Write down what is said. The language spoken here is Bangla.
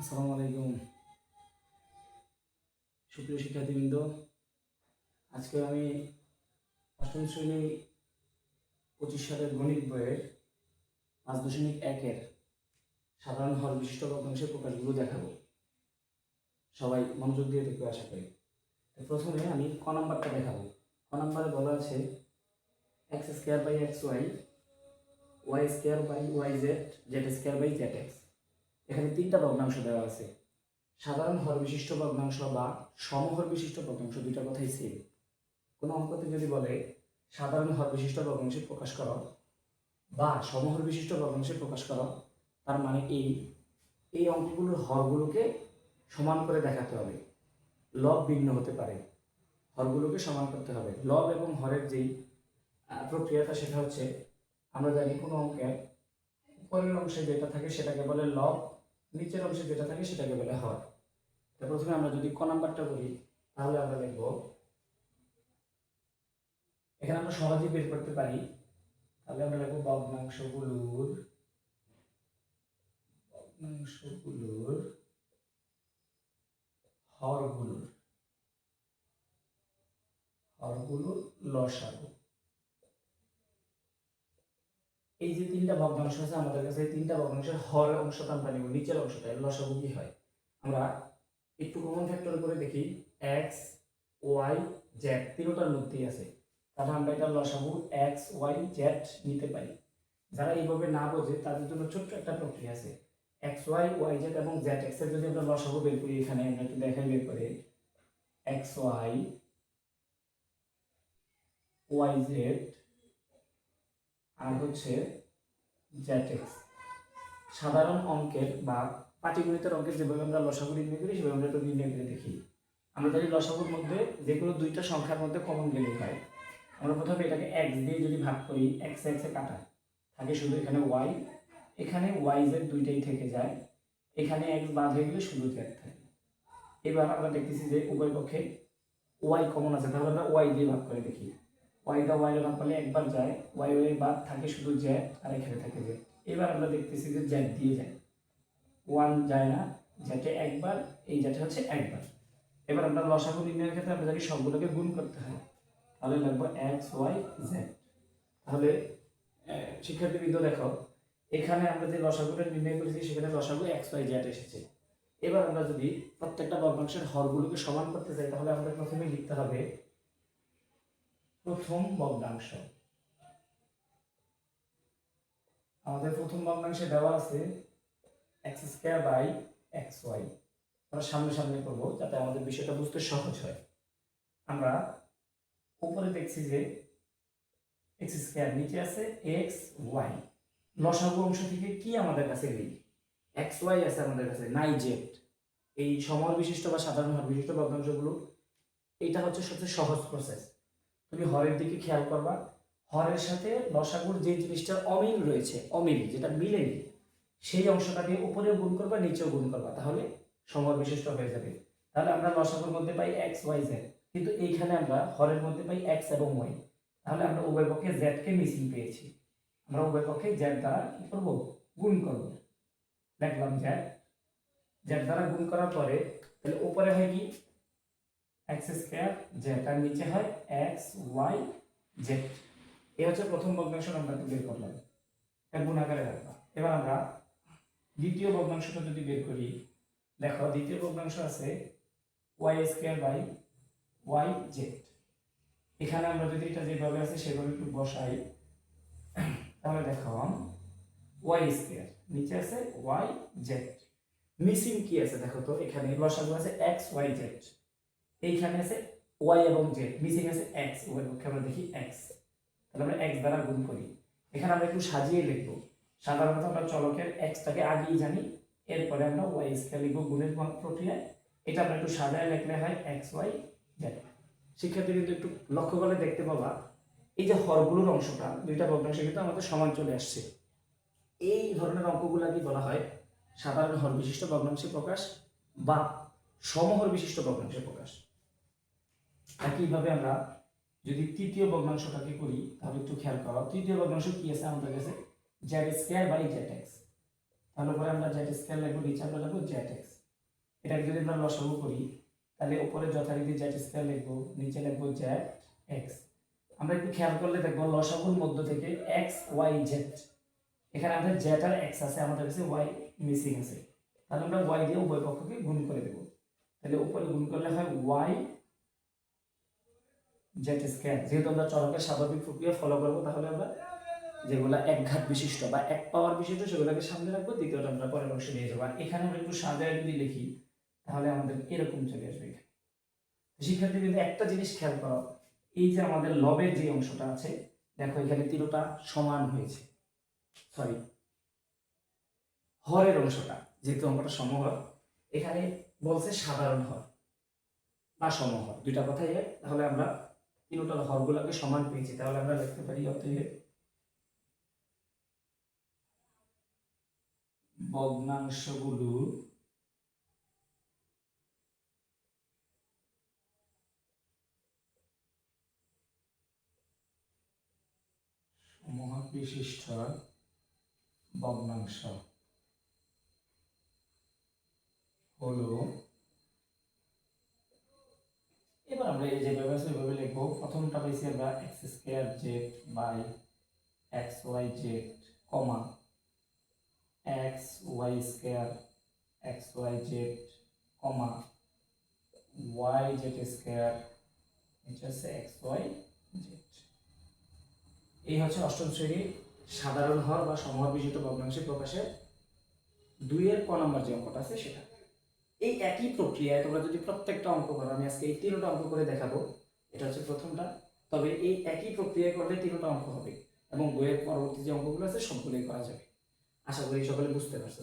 আসসালামু আলাইকুম। সুপ্রিয় শিক্ষার্থীবৃন্দ, আজকে আমি অষ্টম শ্রেণি পঁচিশ সালের গণিত বইয়ের পাঁচ দশমিক একের সাধারণ হর বিশিষ্ট ভগ্নাংশের প্রকাশগুলো দেখাবো। সবাই মনোযোগ দিয়ে দেখবে, আশা করি। প্রথমে আমি ক নাম্বারটা দেখাবো। ক নাম্বারে বলা আছে X square by X Y Y square by Y Z Z square by Z X. এখানে তিনটা ভগ্নাংশ দেওয়া আছে। সাধারণ হর বিশিষ্ট ভগ্নাংশ বা সমহর বিশিষ্ট ভগ্নাংশ দুইটা কথাই সেম কোনো অঙ্কতে যদি বলে সাধারণ হর বিশিষ্ট ভগ্নাংশে প্রকাশ করো বা সমহর বিশিষ্ট ভগ্নাংশে প্রকাশ করো, তার মানে এই এই অঙ্কগুলোর হরগুলোকে সমান করে দেখাতে হবে। লব ভিন্ন হতে পারে। হরগুলোকে সমান করতে হবে। লব এবং হরের যেই প্রক্রিয়াটা সেটা হচ্ছে, আমরা জানি কোনো অঙ্কের উপরের অংশে যেটা থাকে সেটাকে বলে লব নিচের অংশে যেটা থাকে সেটাকে বলে হর। তো প্রথমে আমরা যদি ক নাম্বারটা করি, তাহলে আমরা লিখব, এখানে আমরা সহজেই বের করতে পারি, তাহলে আমরা লিখব ভগ্নাংশগুলোর ভগ্নাংশগুলোর হরগুলোর হরগুলোর লসাগু। এই যে তিনটা ভগ্নাংশ আছে আমাদের কাছে, এই তিনটা ভগ্নাংশের হর অংশটা আমরা নিব, নিচের অংশটা লসাগু কি হয়? আমরা একটু কমন ফ্যাক্টর করে দেখি এক্স ওয়াই জেড তিনটার মধ্যেই আছে। তাহলে আমরা এটা লসাগু এক্স ওয়াই জেড নিতে পারি। যারা এইভাবে না বোঝে, তাদের জন্য ছোট্ট একটা প্রক্রিয়া আছে। এক্স ওয়াই ওয়াই জেড এবং জেড এক্সের যদি আমরা লসাগু বের করি এখানে, আমরা একটু দেখাই বের করে। এক্স ওয়াই ওয়াই জেড আর হচ্ছে জ্যাটেক্স সাধারণ অঙ্কের বা পাটিগণিতের অঙ্কের যেভাবে আমরা লসাগু নির্ণয় করি সেভাবে আমরা একটু নির্ণয় করে দেখি। আমরা জানি লসাগুর মধ্যে যে কোনো দুইটা সংখ্যার মধ্যে কমন গেলে হয়। আমরা প্রথমে এটাকে এক্স দিয়ে যদি ভাগ করি এক্স এক্সে কাটা। থাকে শুধু এখানে ওয়াই এখানে ওয়াই জেড দুইটাই থেকে যায়। এখানে এক্স বাদ হয়ে গেলে শুধু জেড থাকে। এবার আমরা দেখতেছি যে উভয় পক্ষে ওয়াই কমন আছে। তাহলে আমরা ওয়াই দিয়ে ভাগ করে দেখি। ওয়াই দা ওয়াই ভাগ করলে একবার যায় ওয়াই ওয়াই বাদ থাকে শুধু জেড আর এখানে থাকে জেড এবার আমরা দেখতেছি যে জেড দিয়ে যায়। ওয়ান যায় না জেটে একবার এই জেটে হচ্ছে একবার। এবার আমরা লসাগু নির্ণয়ের ক্ষেত্রে আমরা জানি সবগুলোকে গুণ করতে হয়। তাহলে লাগবে এক্স ওয়াই জেড তাহলে আহ, শিক্ষার্থীবৃন্দ দেখো এখানে আমরা যে লসাগুটা নির্ণয় করেছি সেখানে লসাগু এক্স ওয়াই জেড এসেছে। এবার আমরা যদি প্রত্যেকটা ভগ্নাংশের হরগুলোকে সমান করতে চাই তাহলে আমরা প্রথমে লিখতে হবে প্রথম ভগ্নাংশ। আমাদের প্রথম ভগ্নাংশে দেওয়া আছে X square by X Y আমরা সামনে সামনে করব যাতে আমাদের বিষয়টা বুঝতে সহজ হয়। আমরা উপরে দেখছি যে এক্স স্কোয়ার নিচে আছে এক্স ওয়াই লসাগু অংশ থেকে কি আমাদের কাছে নেই? এক্স ওয়াই আছে আমাদের কাছে, নাই জেড এই সমর বিশিষ্ট বা সাধারণ বিশিষ্ট ভগ্নাংশগুলো, এটা হচ্ছে সবচেয়ে সহজ প্রসেস তুমি হরের দিকে খেয়াল করবা। হরের সাথে লসাগুর যে জিনিসটা অমিল রয়েছে, অমিল, যেটা মিলেনি, সেই অংশটাকে উপরেও গুণ করবা, নিচেও গুণ করবা, তাহলে সমর বিশিষ্ট হয়ে যাবে। তাহলে আমরা লসাগুর মধ্যে পাই এক্স ওয়াই জেড কিন্তু এইখানে আমরা হরের মধ্যে পাই এক্স এবং ওয়াই তাহলে আমরা উভয় পক্ষে জেডকে মিসিং পেয়েছি। আমরা উভয় পক্ষে জেড দ্বারা কি করব? গুণ করব। দেখলাম জেড জেড দ্বারা গুণ করার পরে, তাহলে উপরে হয় কি? এক্স স্কোয়ার জেড আর নিচে হয় এক্স ওয়াই জেড এই হচ্ছে প্রথম ভগ্নাংশ আমরা বের করলাম। এটা গুণ আকারে রাখবা এবার আমরা দ্বিতীয় ভগ্নাংশটা যদি বের করি, দেখো দ্বিতীয় ভগ্নাংশ আছে Y square by Y Z এখানে আমরা যদি এটা যেভাবে আছে সেভাবে একটু বসাই, তাহলে দেখো ওয়াই স্কোয়ার নিচে আছে ওয়াই জেড মিসিং কি আছে দেখো তো? এখানে লসাগু আছে এক্স ওয়াই জেড এইখানে আছে ওয়াই এবং জেড, মিসিং আছে এক্স ওয়াই পক্ষে আমরা দেখি এক্স। তাহলে আমরা এক্স দ্বারা গুণ করি। এখানে আমরা একটু সাজিয়ে লিখব। সাধারণত আমরা চলকের এক্সটাকে আগেই জানি, এরপরে আমরা ওয়াই স্কোয়ার লিখব গুণের প্রক্রিয়ায়। এটা আমরা একটু সাজায় লিখলে হয় এক্স, ওয়াই, জেড। শিক্ষার্থী কিন্তু একটু লক্ষ্য করলে দেখতে পাবা, এই যে হরগুলোর অংশটা, দুইটা ভগ্নাংশে কিন্তু আমাদের সমান চলে আসছে। এই ধরনের অঙ্কগুলাকে বলা হয়? সাধারণ হর বিশিষ্ট ভগ্নাংশে প্রকাশ বা সমহর বিশিষ্ট ভগ্নাংশে প্রকাশ। একইভাবে আমরা যদি তৃতীয় ভগ্নাংশটাকে করি, তাহলে একটু খেয়াল করো। তৃতীয় ভগ্নাংশ কি আছে? আমাদের কাছে Z square by Z X তাহলে পরে আমরা জেড স্কোয়ার লিখব, নিচে আমরা লিখব জেড এক্স এটাকে যদি আমরা লসাগু করি, তাহলে উপরে যথারীতি জেড স্কোয়ার লিখব, নিচে লিখব জেড এক্স আমরা একটু খেয়াল করলে দেখব, লসাগুর মধ্য থেকে এক্স ওয়াই জেড এখানে আমাদের জেড আর এক্স আছে, আমাদের কাছে ওয়াই মিসিং আছে। তাহলে আমরা ওয়াই দিয়ে উভয় পক্ষকে গুণ করে দেবো। তাহলে উপরে গুণ করলে হয় ওয়াই জেড স্কোয়ার যেহেতু আমরা চরকের স্বাভাবিক প্রক্রিয়া ফলো করব, তাহলে আমরা যেগুলো এক ঘাত বিশিষ্ট বা এক পাওয়ার বিশিষ্ট সেগুলোকে সামনে রাখব, দ্বিতীয়টা আমরা পরের অংশে নিয়ে যাব। আর এখানে আমরা একটু সাজায় যদি লিখি, তাহলে আমাদের এরকম চলে আসবে এখানে। শিক্ষার্থী কিন্তু একটা জিনিস খেয়াল করো, এই যে আমাদের লবের যে অংশটা আছে, দেখো এখানে তিনটা সমান হয়েছে। সরি হরের অংশটা, যেহেতু অঙ্কটা সমহর, এখানে বলছে সাধারণ হর বা সমহর। দুইটা কথাই তাহলে আমরা তিনটার হরগুলোকে সমান পেয়েছি তাহলে আমরা লিখতে পারি অতএব ভগ্নাংশগুলো সমূহ বিশিষ্ট ভগ্নাংশ হলো এবার আমরা এই যে ব্যবস্থা প্রথমটা পাইছি আমরা X square Z by X Y Z comma X Y square X Y Z comma Y Z square হচ্ছে এক্স ওয়াই জেড এই হচ্ছে অষ্টম শ্রেণির সাধারণ হর বা সমহর বিশিষ্ট ভগ্নাংশে প্রকাশের দুইয়ের ক নম্বর যে অঙ্কটা আছে সেটা। এই একই প্রক্রিয়ায় তোমরা যদি প্রত্যেকটা অঙ্ক করো, আমি আজকে এই তিনটা অঙ্ক করে দেখাবো। এটা হচ্ছে প্রথমটা। তবে এই একই প্রক্রিয়া করলে তিনটা অঙ্ক হবে এবং বইয়ের পরবর্তী যে অঙ্কগুলো আছে, সবগুলোই করা যাবে। আশা করি সকলে বুঝতে পারছ